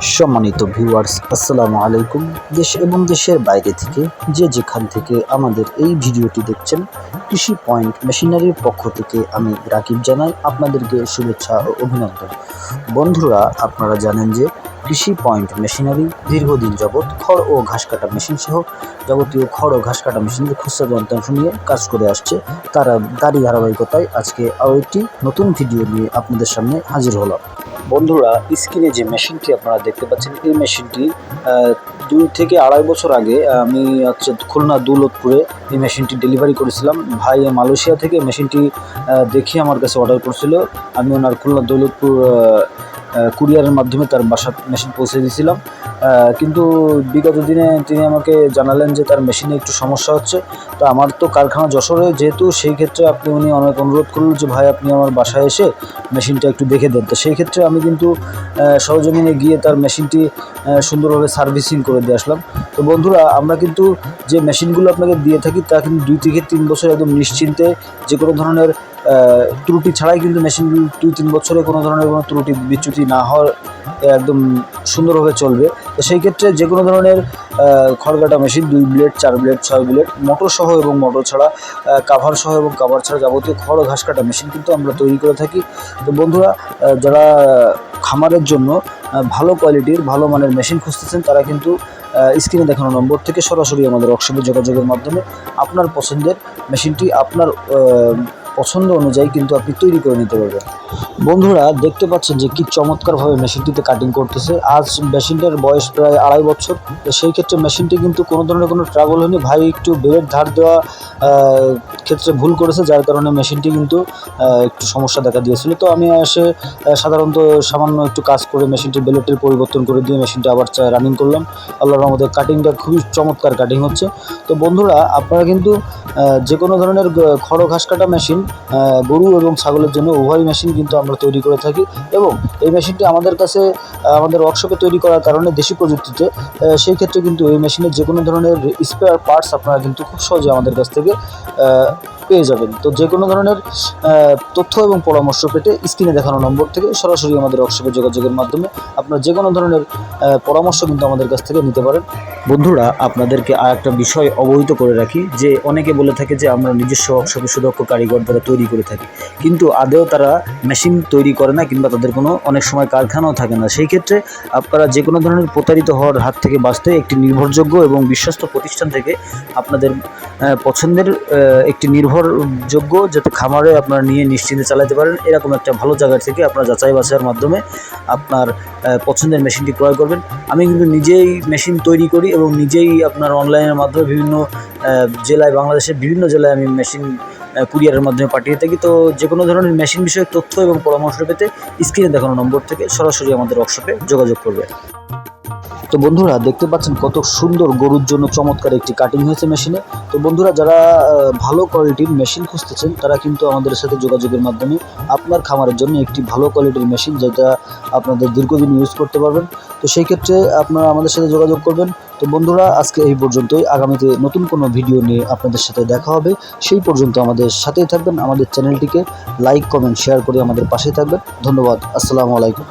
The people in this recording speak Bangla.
সম্মানিত ভিউয়ার্স আসসালামু আলাইকুম। দেশ এবং দেশের বাইরে থেকে যে যেখান থেকে আমাদের এই ভিডিওটি দেখছেন, কৃষি পয়েন্ট মেশিনারির পক্ষ থেকে আমি রাকিব জানাই আপনাদেরকে শুভেচ্ছা ও অভিনন্দন। বন্ধুরা, আপনারা জানেন যে কৃষি পয়েন্ট মেশিনারি দীর্ঘদিন যাবৎ খড় ও ঘাস কাটা মেশিন সহ যাবতীয় খড় ও ঘাস কাটা মেশিনের খুচরা যন্ত্রাংশ নিয়ে কাজ করে আসছে। তারা তারই ধারাবাহিকতায় আজকে আরও একটি নতুন ভিডিও নিয়ে আপনাদের সামনে হাজির হলাম। বন্ধুরা, স্ক্রিনে যে মেশিনটি আপনারা দেখতে পাচ্ছেন, এই মেশিনটি দুই থেকে আড়াই বছর আগে আমি হচ্ছে খুলনা দৌলতপুরে এই মেশিনটি ডেলিভারি করেছিলাম। ভাই মালয়েশিয়া থেকে মেশিনটি দেখি আমার কাছে অর্ডার করছিল। আমি ওনার খুলনা দৌলতপুর কুরিয়ারের মাধ্যমে তার বাসা মেশিন পৌঁছে দিয়েছিলাম। কিন্তু বিগত দিনে তিনি আমাকে জানালেন যে তার মেশিনে একটু সমস্যা হচ্ছে। তো আমার তো কারখানা যশোরে যেহেতু সেই ক্ষেত্রে আপনি উনি অনেক অনুরোধ করলেন যে, ভাই, আপনি আমার বাসায় এসে মেশিনটা একটু দেখে দেন। তো সেই ক্ষেত্রে আমি কিন্তু সরজমিনে গিয়ে তার মেশিনটি সুন্দরভাবে সার্ভিসিং করে দিয়ে আসলাম। তো বন্ধুরা, আমরা কিন্তু যে মেশিনগুলো আপনাকে দিয়ে থাকি, তা কিন্তু দুই থেকে তিন বছর একদম নিশ্চিন্তে যে কোনো ধরনের ত্রুটি ছাড়াই কিন্তু মেশিন দুই, তিন বছরে কোনো ধরনের কোনো ত্রুটি, বিচ্যুতি না হওয়ার একদম সুন্দরভাবে চলবে। তো সেই ক্ষেত্রে যে কোনো ধরনের খড়কাটা মেশিন দুই ব্লেড চার ব্লেড ছয় ব্লেড মোটর সহ এবং মোটর ছাড়া কাভার সহ এবং কাভার ছাড়া যাবতীয় খড় ও ঘাস কাটা মেশিন কিন্তু আমরা তৈরি করে থাকি। তো বন্ধুরা যারা খামারের জন্য ভালো কোয়ালিটির ভালো মানের মেশিন খুঁজতেছেন, তারা কিন্তু স্ক্রিনে দেখানো নম্বর থেকে সরাসরি আমাদের ওয়ার্কশপে যোগাযোগের মাধ্যমে আপনার পছন্দের মেশিনটি আপনার পছন্দ অনুযায়ী কিন্তু আপনি তৈরি করে নিতে পারবেন। বন্ধুরা, দেখতে পাচ্ছেন যে কি চমৎকারভাবে মেশিনটিতে কাটিং করতেছে। আজ মেশিনটার বয়স প্রায় আড়াই বছর। সেই ক্ষেত্রে মেশিনটি কিন্তু কোনো ধরনের কোনো ট্রাবল হয়নি। ভাই একটু বেলের ধার দেওয়া ক্ষেত্রে ভুল করেছে, যার কারণে মেশিনটি কিন্তু একটু সমস্যা দেখা দিয়েছিল। তো আমি এসে সাধারণত সামান্য একটু কাজ করে মেশিনটির বেলেটের পরিবর্তন করে দিয়ে মেশিনটা আবার রানিং করলাম। আল্লাহর আমাদের কাটিংটা খুবই চমৎকার কাটিং হচ্ছে। তো বন্ধুরা, আপনারা কিন্তু যে কোনো ধরনের খড়ো ঘাস কাটা মেশিন গরু এবং ছাগলের জন্য উভয় মেশিন কিন্তু আমরা তৈরি করে থাকি। এবং এই মেশিনটি আমাদের কাছে আমাদের ওয়ার্কশপে তৈরি করার কারণে দেশি প্রযুক্তিতে সেই ক্ষেত্রে কিন্তু এই মেশিনের যে কোনো ধরনের স্পেয়ার পার্টস আপনারা কিন্তু খুব সহজে আমাদের কাছ থেকে পেয়ে যাবেন। তো যে কোনো ধরনের তথ্য এবং পরামর্শ পেতে স্ক্রিনে দেখানো নম্বর থেকে সরাসরি আমাদের ওয়ার্কশপে যোগাযোগের মাধ্যমে আপনারা যে কোনো ধরনের পরামর্শ কিন্তু আমাদের কাছ থেকে নিতে পারেন। বন্ধুরা আপনাদেরকে আর একটা বিষয় অবহিত করে রাখি যে অনেকে বলে থাকে যে আমরা নিজস্ব ওয়ার্কশপে সুদক্ষ কারিগর দ্বারা তৈরি করে থাকি। কিন্তু আদেও তারা মেশিন তৈরি করে না কিংবা তাদের কোনো অনেক সময় কারখানাও থাকে না। সেই ক্ষেত্রে আপনারা যে কোনো ধরনের প্রতারিত হওয়ার হাত থেকে বাঁচতে একটি নির্ভরযোগ্য এবং বিশ্বস্ত প্রতিষ্ঠান থেকে আপনাদের পছন্দের একটি আহ, একটি নির্ভরযোগ্য যাতে খামারে আপনারা নিয়ে নিশ্চিন্তে চালাতে পারেন, এরকম একটা ভালো জায়গা থেকে আপনারা যাচাই বাছাইয়ের মাধ্যমে আপনার পছন্দের মেশিনটি ক্রয় করবেন। আমি কিন্তু নিজেই মেশিন তৈরি করি এবং নিজেই আপনার অনলাইনের মাধ্যমে বিভিন্ন জেলায়, বাংলাদেশের বিভিন্ন জেলায় আমি মেশিন কুরিয়ারের মাধ্যমে পাঠিয়ে থাকি। তো যে কোনো ধরনের মেশিন বিষয়ক তথ্য এবং পরামর্শ পেতে স্ক্রিনে দেখানো নম্বর থেকে সরাসরি আমাদের ওয়ার্কশপে যোগাযোগ করবে তো বন্ধুরা, দেখতে পাচ্ছেন কত সুন্দর গরুর জন্য চমৎকার একটি কাটিং হয়েছে মেশিনে তো বন্ধুরা, যারা ভালো কোয়ালিটির মেশিন খুঁজতেছেন, তারা কিন্তু আমাদের সাথে যোগাযোগের মাধ্যমে আপনার খামারের জন্য একটি ভালো কোয়ালিটির মেশিন যেটা আপনাদের দীর্ঘদিন ইউজ করতে পারবেন। তো সেই ক্ষেত্রে আপনারা আমাদের সাথে যোগাযোগ করবেন। তো বন্ধুরা, আজকে এই পর্যন্তই। আগামীতে নতুন কোনো ভিডিও নিয়ে আপনাদের সাথে দেখা হবে। সেই পর্যন্ত আমাদের সাথেই থাকবেন। আমাদের চ্যানেলটিকে লাইক কমেন্ট শেয়ার করে আমাদের পাশেই থাকবেন। ধন্যবাদ। আসসালামু আলাইকুম।